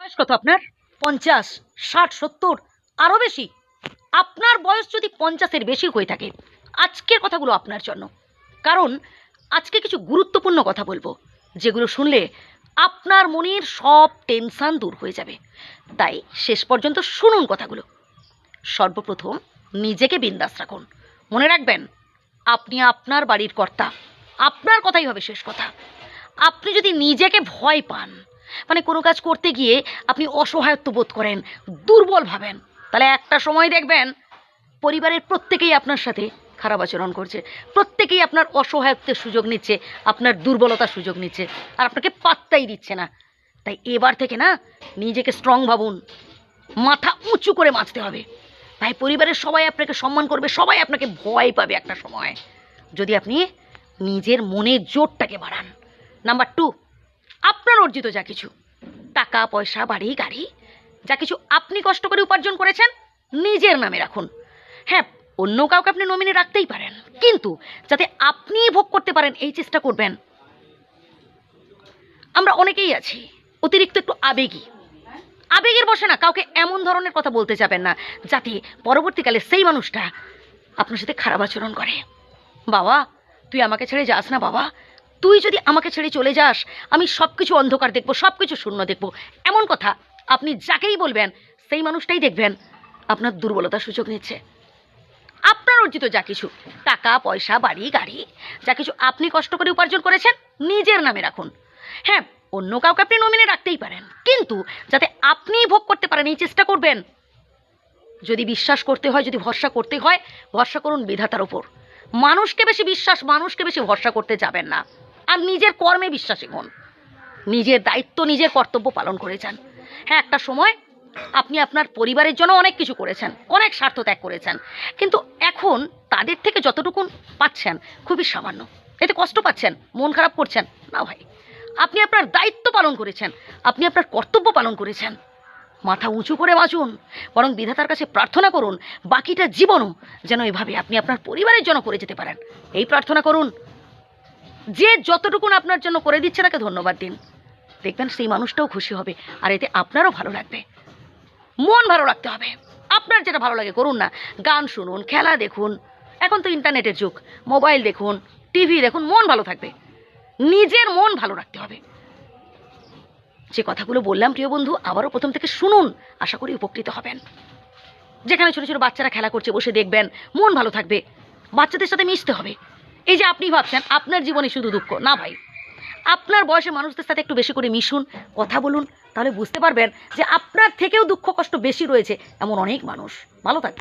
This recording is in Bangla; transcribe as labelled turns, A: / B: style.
A: বয়স কত আপনার? পঞ্চাশ, ষাট, সত্তর আরও বেশি? আপনার বয়স যদি পঞ্চাশের বেশি হয়ে থাকে, আজকের কথাগুলো আপনার জন্য। কারণ, আজকে কিছু গুরুত্বপূর্ণ কথা বলব, যেগুলো শুনলে আপনার মনের সব টেনশান দূর হয়ে যাবে। তাই শেষ পর্যন্ত শুনুন কথাগুলো। সর্বপ্রথম, নিজেকে বিন্দাস রাখুন। মনে রাখবেন, আপনি আপনার বাড়ির কর্তা। আপনার কথাই হবে শেষ কথা। আপনি যদি নিজেকে ভয় পান মানে কোনো কাজ করতে গিয়ে আপনি অসহায়ত্ব বোধ করেন, দুর্বল ভাবেন। তাহলে একটা সময় দেখবেন, পরিবারের প্রত্যেকেই আপনার সাথে খারাপ আচরণ করছে, প্রত্যেকেই আপনার অসহায়ত্বের সুযোগ নিচ্ছে, আপনার দুর্বলতার সুযোগ নিচ্ছে, আর আপনাকে পাত্তাই দিচ্ছে না। তাই এবার থেকে না, নিজেকে স্ট্রং ভাবুন, মাথা উঁচু করে বাঁচতে হবে। ভাই, পরিবারের সবাই আপনাকে সম্মান করবে, সবাই আপনাকে ভয় পাবে একটা সময়। যদি আপনি নিজের মনের জোরটাকে বাড়ান। নাম্বার টু আপনার অর্জিত যা কিছু। টাকা, পয়সা, বাড়ি, গাড়ি, যা কিছু আপনি কষ্ট করে উপার্জন করেছেন, নিজের নামে রাখুন। হ্যাঁ অন্য কাউকে আপনি নমিনি রাখতেই পারেন। কিন্তু যাতে আপনিই ভোগ করতে পারেন, এই চেষ্টা করবেন। আমরা অনেকেই আছি, অতিরিক্ত একটু আবেগী। আবেগের বসে না, কাউকে এমন ধরনের কথা বলতে যাবেন না, যাতে পরবর্তীকালে সেই মানুষটা আপনার সাথে খারাপ আচরণ করে। বাবা, তুই আমাকে ছেড়ে যাস না বাবা। তুই যদি আমাকে ছেড়ে চলে যাস, আমি সব কিছু অন্ধকার দেখব সব কিছু শূন্য দেখব। এমন কথা আপনি যাকেই বলবেন, সেই মানুষটাই দেখবেন। আপনার দুর্বলতার সুযোগ নিচ্ছে। আপনার অর্জিত যা কিছু, টাকা, পয়সা, বাড়ি, গাড়ি, যা কিছু আপনি কষ্ট করে উপার্জন করেছেন, নিজের নামে রাখুন। হ্যাঁ অন্য কাউকে আপনি নমিনে রাখতেই পারেন। কিন্তু যাতে আপনিই ভোগ করতে পারেন, এই চেষ্টা করবেন। যদি বিশ্বাস করতে হয়, যদি ভরসা করতে হয়, ভরসা করুন বিধাতার ওপর। মানুষকে বেশি বিশ্বাস, মানুষকে বেশি ভরসা করতে যাবেন না। আর নিজের কর্মে বিশ্বাসী হন। নিজের দায়িত্ব, নিজের কর্তব্য পালন করে যান হ্যাঁ একটা সময় আপনি আপনার পরিবারের জন্য অনেক কিছু করেছেন, অনেক স্বার্থ ত্যাগ করেছেন। কিন্তু এখন তাদের থেকে যতটুকু পাচ্ছেন খুবই সামান্য। এতে কষ্ট পাচ্ছেন, মন খারাপ করছেন, না ভাই। আপনি আপনার দায়িত্ব পালন করেছেন, আপনি আপনার কর্তব্য পালন করেছেন। মাথা উঁচু করে বাঁচুন, বরং বিধাতার কাছে প্রার্থনা করুন, বাকিটা জীবনও যেন এভাবে আপনি আপনার পরিবারের জন্য করে যেতে পারেন। এই প্রার্থনা করুন যে যতটুকুন আপনার জন্য করে দিচ্ছে তাকে ধন্যবাদ দিন। দেখবেন সেই মানুষটাও খুশি হবে, আর এতে আপনারও ভালো লাগবে। মন ভালো রাখতে হবে। আপনার যেটা ভালো লাগে করুন না। গান শুনুন, খেলা দেখুন, এখন তো ইন্টারনেটের যুগ, মোবাইল দেখুন, টিভি দেখুন, মন ভালো থাকবে। নিজের মন ভালো রাখতে হবে। যে কথাগুলো বললাম, প্রিয় বন্ধু, আবারও প্রথম থেকে শুনুন, আশা করি উপকৃত হবেন। যেখানে ছোটো ছোটো বাচ্চারা খেলা করছে, বসে দেখবেন, মন ভালো থাকবে। বাচ্চাদের সাথে মিশতে হবে। এই যে আপনি ভাবছেন, আপনার জীবনে শুধু দুঃখ। না ভাই, আপনার বয়সে মানুষদের সাথে একটু বেশি করে মিশুন, কথা বলুন, তাহলে বুঝতে পারবেন যে আপনার থেকেও দুঃখ কষ্ট বেশি রয়েছে এমন অনেক মানুষ। ভালো থাকবে